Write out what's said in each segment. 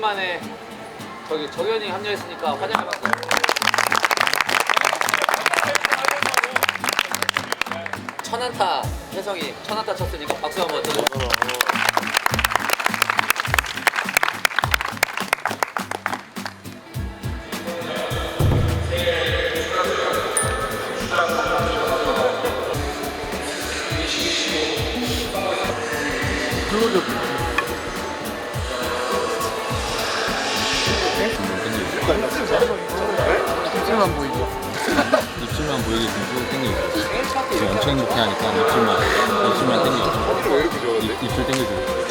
오랜만에 저기 정현이 합류했으니까 박수. 천안타 혜성이 천안타 쳤으니까 박수 한번 쳐 줘. 입술만 보이죠? 입술만 보이게 좀 땡겨줘. 지금 엄청 행복해 하니까 입술만, 입술만 땡겨줘. 입, 입술 땡겨줘.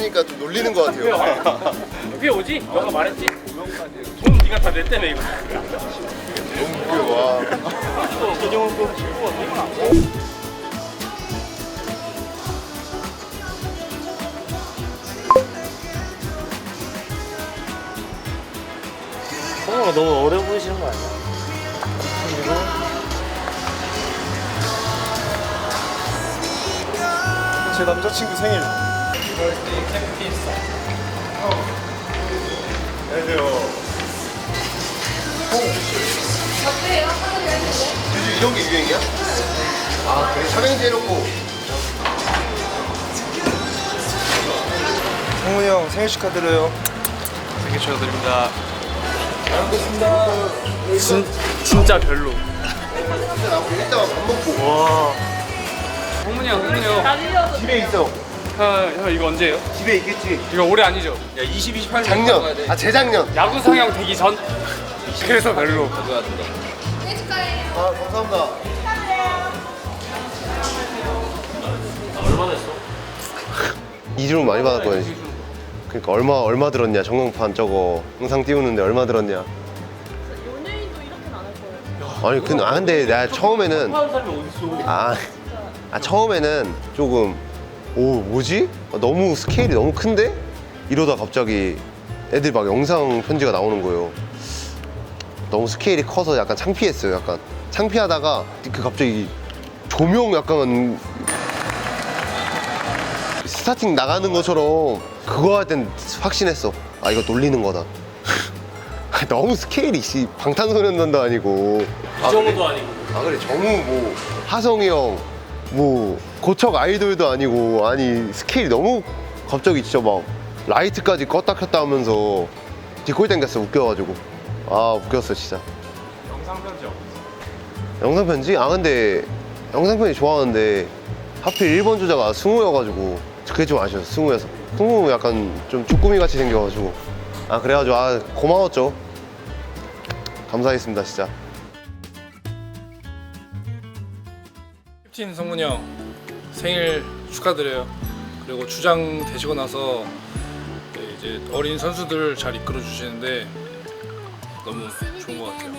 되니까 좀 놀리는 것 같아요. 그게 오지? 너가 말했지. 돈 네가 다 냈다며 이거. 너무 웃겨, 와. 성우가 너무 어려 보이시는 거 아니야? 제 남자친구 생일. 안녕하세요. 요즘 이런 게 유행이야? 아, 그래. 삼행시 해놓고. 성훈이 형 생일 축하드려요. 생일 축하드립니다. 진, 진짜 별로. 나고 이따가 밥 먹고. 와. 홍문이 형, 홍문이 형. 집에 있어. 형, 형 이거 언제예요? 집에 있겠지. 이거 올해 아니죠? 야 20, 28년. 작년. 아, 재작년. 야구 상향 되기 전. 그래서 별로. 아, 감사합니다. 이주름 많이 받았거든요. 그러니까 얼마 얼마 들었냐 전광판 저거 영상 띄우는데 얼마 들었냐. 연예인도 이렇게는 안 할 거예요. 아니 근데 아 근데 내가 처음에는 아, 아 처음에는 조금 오 뭐지 아, 너무 스케일이 너무 큰데 이러다 갑자기 애들 막 영상 편지가 나오는 거예요. 너무 스케일이 커서 약간 창피했어요. 약간 창피하다가 그 갑자기 조명 약간 스타팅 나가는 것처럼 그거 할 땐 확신했어. 아 이거 놀리는 거다. 너무 스케일이 씨 방탄소년단도 아니고 아, 그래? 정도 아니고. 아 그래 정우 뭐 하성이 형 뭐 고척 아이돌도 아니고 아니 스케일이 너무 갑자기 진짜 막 라이트까지 껐다 켰다 하면서 뒷골 땡겼어 웃겨가지고. 아 웃겼어 진짜. 영상 편지 영상 편지? 아 근데 영상 편지 좋아하는데 하필 1번 주자가 승우여가지고 그게 좀 아쉬웠어 승우여서. 승우 약간 좀 쭈꾸미 같이 생겨가지고. 아 그래가지고 아 고마웠죠. 감사했습니다 진짜 캡틴 성문이 형 생일 축하드려요. 그리고 주장 되시고 나서 네, 이제 어린 선수들 잘 이끌어 주시는데 너무 좋은 것 같아요.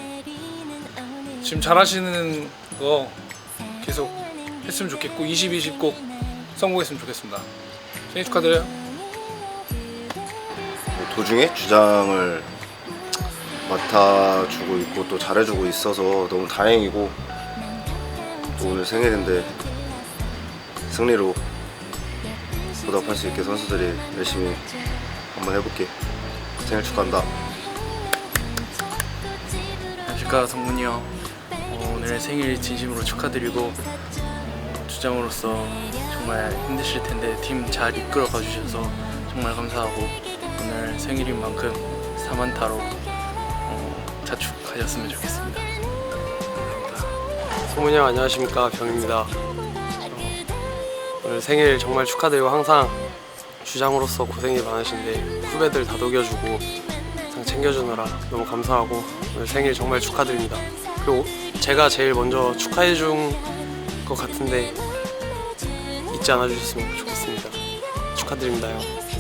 지금 잘하시는 거 계속 했으면 좋겠고 20, 20 꼭 성공했으면 좋겠습니다. 생일 축하드려요. 도중에 주장을 맡아주고 있고 또 잘해주고 있어서 너무 다행이고 또 오늘 생일인데 승리로 보답할 수 있게 선수들이 열심히 한번 해볼게. 생일 축하한다. 안녕하십니까 성문이 형. 어, 오늘 생일 진심으로 축하드리고 어, 주장으로서 정말 힘드실 텐데 팀 잘 이끌어가 주셔서 정말 감사하고 오늘 생일인 만큼 4만타로 어, 자축하셨으면 좋겠습니다 성문이 형 안녕하십니까 병입니다. 어, 오늘 생일 정말 축하드리고 항상 주장으로서 고생이 많으신데 후배들 다독여주고 항상 챙겨주느라 너무 감사하고 오늘 생일 정말 축하드립니다. 그리고 제가 제일 먼저 축하해 준 것 같은데 잊지 않아 주셨으면 좋겠습니다. 축하드립니다 형.